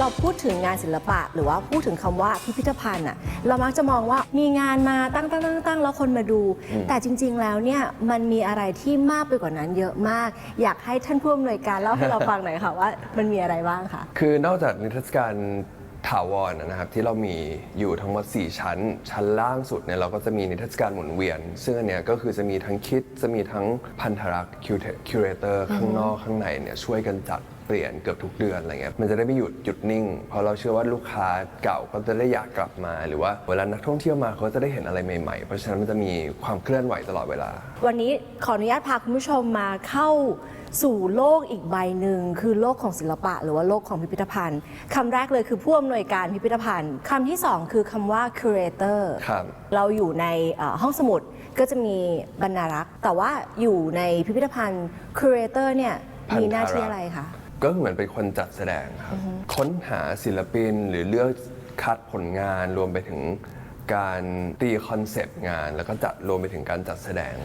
เราพูดถึงงานศิลปะ หรือว่าพูดถึงคำว่าพิพิธภัณฑ์อะเรามักจะมองว่ามีงานมาตั้งตั้งตั้งตั้งแล้วคนมาดู แต่จริง ๆ แล้วเนี่ยมันมีอะไรที่มากไปกว่านั้นเยอะมาก อยากให้ท่านผู้อำนวยการเล่าให้เราฟังหน่อยค่ะว่ามันมีอะไรบ้างคะคือนอกจากนิทรรศการถาวรนะครับที่เรามีอยู่ทั้งหมด 4 ชั้น ชั้นล่างสุดเนี่ยเราก็จะมีนิทรรศการหมุนเวียน ซึ่งอันเนี้ยก็คือจะมีทั้งคิดจะมีทั้งพันธรักษ์คิวเรเตอร์ข้างนอกข้างในเนี่ยช่วยกันจัด เปลี่ยนเกือบทุกเดือนอะไรเงี้ยมันจะได้ไม่หยุดหยุดนิ่ง เพราะเราเชื่อว่าลูกค้าเก่าก็จะได้อยากกลับมา หรือว่าเวลานักท่องเที่ยวมาเขาจะได้เห็นอะไรใหม่ๆ เพราะฉะนั้นมันจะมีความเคลื่อนไหวตลอดเวลา วันนี้ขออนุญาตพาคุณผู้ชมมาเข้าสู่โลกอีกใบหนึ่งคือโลกของศิลปะ หรือว่าโลกของพิพิธภัณฑ์คำแรกเลยคือผู้อำนวยการพิพิธภัณฑ์คำที่สองคือคำว่า curator ครับเราอยู่ในเอ่อห้องสมุดก็จะมีบรรณารักษ์ แต่ว่าอยู่ในพิพิธภัณฑ์ curator เนี่ยพันธรักษ์มีหน้าที่อะไรคะ ก็เหมือนเป็นคนจัดแสดงครับค้นหาศิลปินหรือเลือกคัดผลงานรวมไปถึงการตีคอนเซปต์งาน แล้วก็จัดรวมไปถึงการจัดแสดง